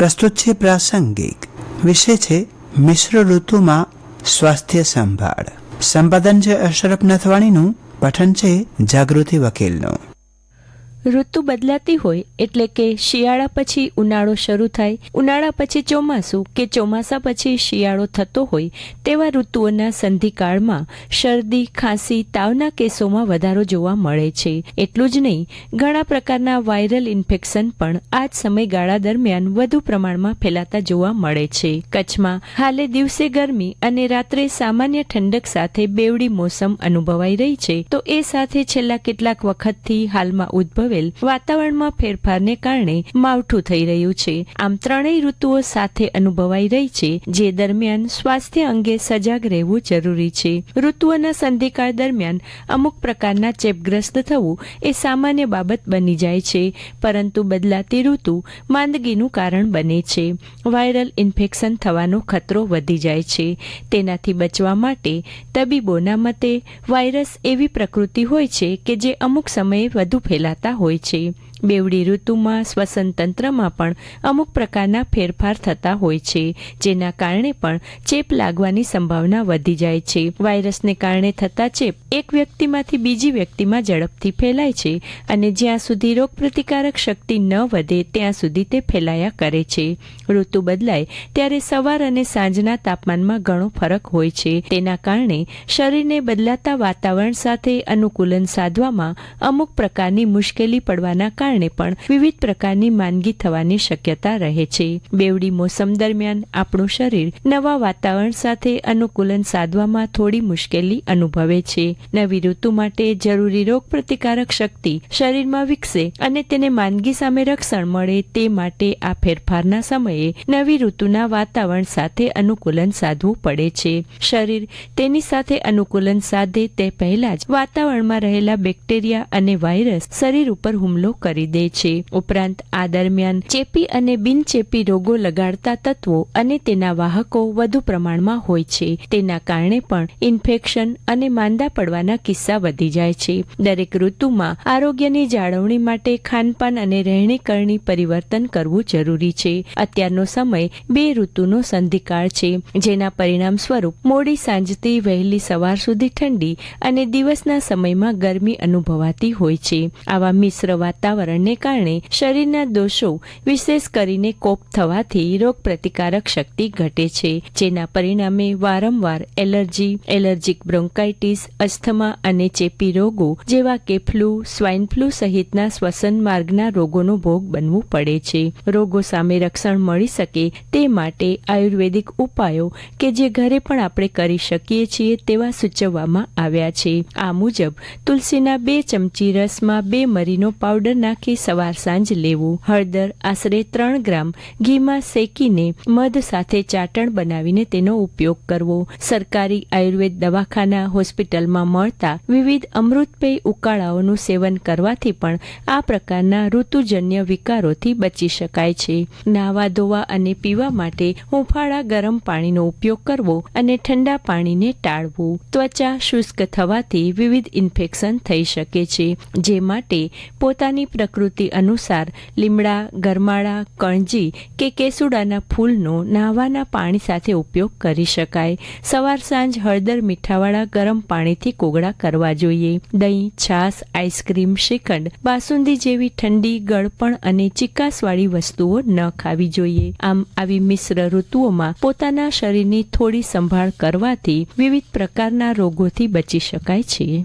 પ્રસ્તુત છે પ્રાસંગિક. વિષય છે મિશ્ર ઋતુમાં સ્વાસ્થ્ય સંભાળ. સંપાદન છે અશરફ નથવાણીનું, પઠન છે જાગૃતિ વકીલનું. ઋતુ બદલાતી હોય એટલે કે શિયાળા પછી ઉનાળો શરૂ થાય, ઉનાળા પછી ચોમાસું કે ચોમાસા પછી શિયાળો થતો હોય તેવા ઋતુઓના સંધિકાળમાં શરદી, ખાંસી, તાવના કેસોમાં વધારો જોવા મળે છે. એટલું જ નહીં, ઘણા પ્રકારના વાયરલ ઇન્ફેક્શન પણ આ જ સમયગાળા દરમિયાન વધુ પ્રમાણમાં ફેલાતા જોવા મળે છે. કચ્છમાં હાલે દિવસે ગરમી અને રાત્રે સામાન્ય ઠંડક સાથે બેવડી મોસમ અનુભવાઈ રહી છે. તો એ સાથે છેલ્લા કેટલાક વખતથી હાલમાં ઉદ્ભવેલ વાતાવરણમાં ફેરફારને કારણે માવઠું થઈ રહ્યું છે. આમ ત્રણેય ઋતુઓ સાથે અનુભવાઈ રહી છે, જે દરમિયાન સ્વાસ્થ્ય અંગે સજાગ રહેવું જરૂરી છે. ઋતુઓના સંધિકાળ દરમિયાન અમુક પ્રકારના ચેપગ્રસ્ત થવું એ સામાન્ય બાબત બની જાય છે, પરંતુ બદલાતી ઋતુ માંદગીનું કારણ બને છે. વાયરલ ઇન્ફેક્શન થવાનો ખતરો વધી જાય છે. તેનાથી બચવા માટે તબીબોના મતે વાયરસ એવી પ્રકૃતિ હોય છે કે જે અમુક સમયે વધુ ફેલાતા હોય છે બેવડી ઋતુમાં શ્વસન તંત્રમાં પણ અમુક પ્રકારના ફેરફાર થતા હોય છે, જેના કારણે પણ ચેપ લાગવાની સંભાવના વધી જાય છે. વાયરસને કારણે થતા ચેપ એક વ્યક્તિમાંથી બીજી વ્યક્તિમાં ઝડપથી ફેલાય છે અને જ્યાં સુધી રોગપ્રતિકારક શક્તિ ન વધે, ત્યાં સુધી તે ફેલાયા કરે છે. ઋતુ બદલાય ત્યારે સવાર અને સાંજના તાપમાનમાં ઘણો ફરક હોય છે. તેના કારણે શરીરને બદલાતા વાતાવરણ સાથે અનુકૂલન સાધવામાં અમુક પ્રકારની મુશ્કેલી પડવાના કારણે પણ વિવિધ પ્રકારની માંદગી થવાની શક્યતા રહે છે. બેવડી મોસમ દરમિયાન આપણું શરીર નવા વાતાવરણ સાથે અનુકૂલન સાધવામાં થોડી મુશ્કેલી અનુભવે છે. નવી ઋતુ માટે જરૂરી રોગ પ્રતિકારક શક્તિ શરીરમાં વિકસે અને તેને માંદગી સામે રક્ષણ મળે તે માટે આ ફેરફારના સમયે નવી ઋતુના વાતાવરણ સાથે અનુકૂલન સાધવું પડે છે. શરીર તેની સાથે અનુકૂલન સાધે તે પહેલા જ વાતાવરણમાં રહેલા બેક્ટેરિયા અને વાયરસ શરીર ઉપર હુમલો કરી દે છે. ઉપરાંત આ દરમિયાન ચેપી અને બિનચેપી રોગો લગાડતા તત્વો અને તેના વાહકો વધુ પ્રમાણમાં હોય છે. તેના કારણે પણ ઇન્ફેક્શન અને માંદા પડવાના કિસ્સા વધી જાય છે. દરેક ઋતુમાં આરોગ્યની જાળવણી માટે ખાનપાન અને રહેણીકરણી પરિવર્તન કરવું જરૂરી છે. અત્યારનો સમય બે ઋતુનો સંધિકાળ છે, જેના પરિણામ સ્વરૂપ મોડી સાંજથી વહેલી સવાર સુધી ઠંડી અને દિવસના સમયમાં ગરમી અનુભવાતી હોય છે. આવા મિશ્ર વાતાવરણને કારણે શરીરના દોષો, વિશેષ કરીને કોપ થવાથી રોગ પ્રતિકારક શક્તિ ઘટે છે, જેના પરિણામે વારંવાર એલર્જી, એલર્જીક બ્રોન્કાઇટિસ, અસ્થમા અને ચેપી રોગો જેવા કે ફ્લૂ, સ્વાઇન ફ્લૂ સહિતના શ્વસન માર્ગના રોગોનો ભોગ બનવું પડે છે. રોગો સામે રક્ષણ મળી શકે તે માટે આયુર્વેદિક ઉપાયો કે જે ઘરે પણ આપણે કરી શકીએ છીએ તેવા સૂચવવામાં આવ્યા છે. આ મુજબ તુલસીના બે ચમચી રસમાં બે મરીનો પાવડર નાખી સવાર સાંજ લેવું. હળદર, આશરે ત્રણ ગ્રામ ઘીમાં શેકીને મધ સાથે ચાટણ બનાવીને તેનો ઉપયોગ કરવો. સરકારી આયુર્વેદ દવાખાના હોસ્પિટલમાં મળતા વિવિધ અમૃતપેય ઉકાળાઓનું સેવન કરવાથી પણ આ પ્રકારના ઋતુજન્ય વિકારોથી બચી શકાય છે. નાવા ધોવા અને પીવા માટે હુંફાળા ગરમ પાણીનો ઉપયોગ કરવો અને ઠંડા પાણીને ટાળવું. ત્વચા શુષ્ક થવાથી વિવિધ ઇન્ફેક્શન થઈ શકે છે, જે માટે પોતાની પ્રકૃતિ અનુસાર લીમડા, ગરમાળા, કણજી કે કેસુડાના ફૂલનો નાહવાના પાણી સાથે ઉપયોગ કરી શકાય. સવાર સાંજ હળદર મીઠાવાળા ગરમ પાણીથી કોગળા કરવા જોઈએ. દહીં, છાશ, આઈસ્ક્રીમ, શ્રીખંડ, બાસુંદી જેવી ઠંડી, ગળપણ અને ચિકાસવાળી વસ્તુઓ ન ખાવી જોઈએ. આમ આવી મિશ્ર ઋતુઓમાં પોતાના શરીરની થોડી સંભાળ કરવાથી વિવિધ પ્રકારના રોગોથી બચી શકાય છે.